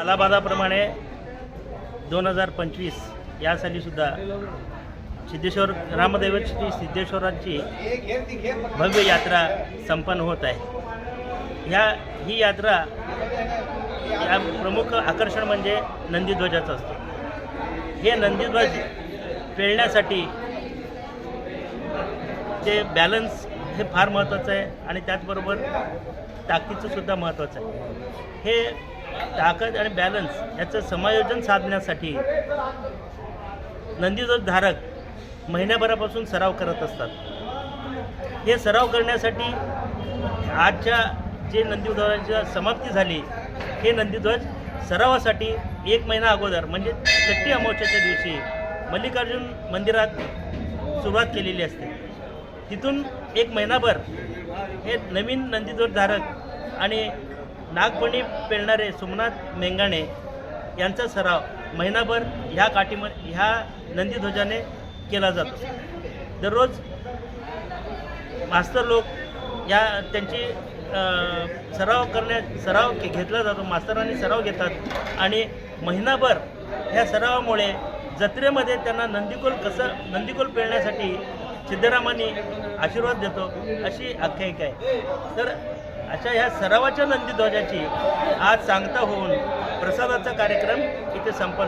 आलाबादाप्रमाणे दोन हजार पंचवीस या सालीसुद्धा सिद्धेश्वर रामदैवत श्री सिद्धेश्वरांची भव्य यात्रा संपन्न होत आहे. ह्या ही यात्रा या प्रमुख आकर्षण म्हणजे नंदीध्वजाचं असतं. हे नंदीध्वज पेळण्यासाठी ते बॅलन्स हे फार महत्त्वाचं आहे आणि त्याचबरोबर ताकदीचं सुद्धा महत्त्वाचं आहे. हे ताकद आणि बॅलन्स याचं समायोजन साधण्यासाठी नंदीध्वज धारक महिन्याभरापासून सराव करत असतात. हे सराव करण्यासाठी आजच्या जे नंदीध्वजाची समाप्ती झाली हे नंदीध्वज सरावासाठी एक महिना अगोदर म्हणजे छट्टी अमावस्याच्या दिवशी मल्लिकार्जुन मंदिरात सुरुवात केलेली असते. तिथून एक महिनाभर हे नवीन नंदीध्वज धारक आणि नागपणी पेरणारे सोमनाथ मेंगाणे यांचा सराव महिनाभर ह्या काठीम ह्या नंदीध्वजाने केला जातो. दररोज मास्तर लोक या त्यांची सराव करण्या सराव घेतला जातो. मास्तरांनी सराव घेतात आणि महिनाभर ह्या सरावामुळे जत्रेमध्ये त्यांना नंदीकोल कसं नंदीकोल पेरण्यासाठी सिद्धरामांनी आशीर्वाद देतो अशी आख्यायिका आहे. तर अशा ह्या सरावाच्या नंदीध्वजाची आज सांगता होऊन प्रसादाचा कार्यक्रम इथे संपन्न